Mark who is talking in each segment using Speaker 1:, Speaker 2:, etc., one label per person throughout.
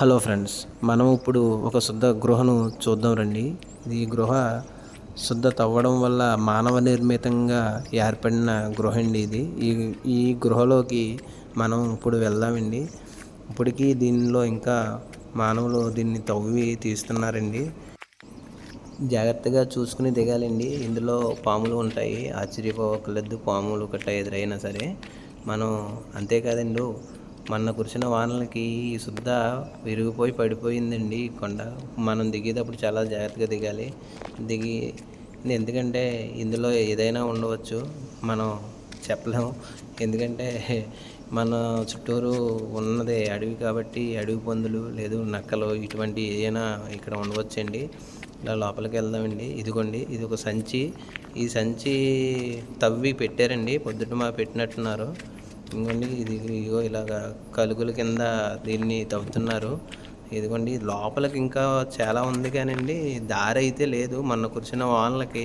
Speaker 1: Hello friends మనం ఇప్పుడు ఒక శుద్ధ గృహను చూద్దాం రండి. ఈ గృహ శుద్ధ తవ్వడం వల్ల మానవ నిర్మితంగా ఏర్పడిన గృహ అండి ఇది. ఈ ఈ గృహలోకి మనం ఇప్పుడు వెళ్దామండి. ఇప్పటికీ దీనిలో ఇంకా మానవులు దీన్ని తవ్వి తీస్తున్నారండి. జాగ్రత్తగా చూసుకుని దిగాలండి. ఇందులో పాములు ఉంటాయి. ఆశ్చర్యపోవక్కర్లేదు పాములు గట్ట ఎదురైనా సరే. మనం అంతేకాదండి మొన్న కురిసిన వానలకి ఈ శుద్ధ విరిగిపోయి పడిపోయిందండి కొండ. మనం దిగేటప్పుడు చాలా జాగ్రత్తగా దిగాలి. దిగి ఎందుకంటే ఇందులో ఏదైనా ఉండవచ్చు. మనం చెప్పలేము ఎందుకంటే మన చుట్టూరు ఉన్నది అడవి కాబట్టి అడవి పందులు లేదు నక్కలు ఇటువంటి ఏదైనా ఇక్కడ ఉండవచ్చండి. ఇలా లోపలికి వెళ్దామండి. ఇదిగోండి ఇది ఒక సంచి. ఈ సంచి తవ్వి పెట్టారండి. పొద్దుట మా పెట్టినట్టున్నారు. ఇదిగోండి ఇది ఇగో ఇలాగా కలుగుల కింద దీన్ని తవ్వుతున్నారు. ఇదిగోండి లోపలికి ఇంకా చాలా ఉంది కానండి. దారి అయితే లేదు. మొన్న కూర్చున్న వానలకి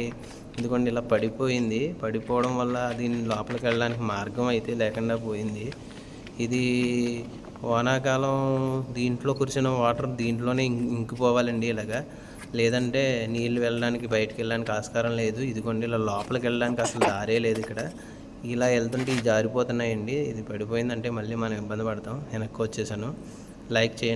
Speaker 1: ఇదిగోండి ఇలా పడిపోయింది. పడిపోవడం వల్ల దీని లోపలికి వెళ్ళడానికి మార్గం అయితే లేకుండా పోయింది. ఇది వానాకాలం దీంట్లో కూర్చున్న వాటర్ దీంట్లోనే ఇంకిపోవాలండి ఇలాగా. లేదంటే నీళ్ళు వెళ్ళడానికి బయటకు వెళ్ళడానికి ఆస్కారం లేదు. ఇదిగోండి ఇలా లోపలికి వెళ్ళడానికి అసలు దారే లేదు ఇక్కడ. ఇలా వెళ్తుంటే ఇవి జారిపోతున్నాయండి. ఇది పడిపోయిందంటే మళ్ళీ మనం ఇబ్బంది పడతాం. వెనక్కి వచ్చేసాను. లైక్ చేయండి.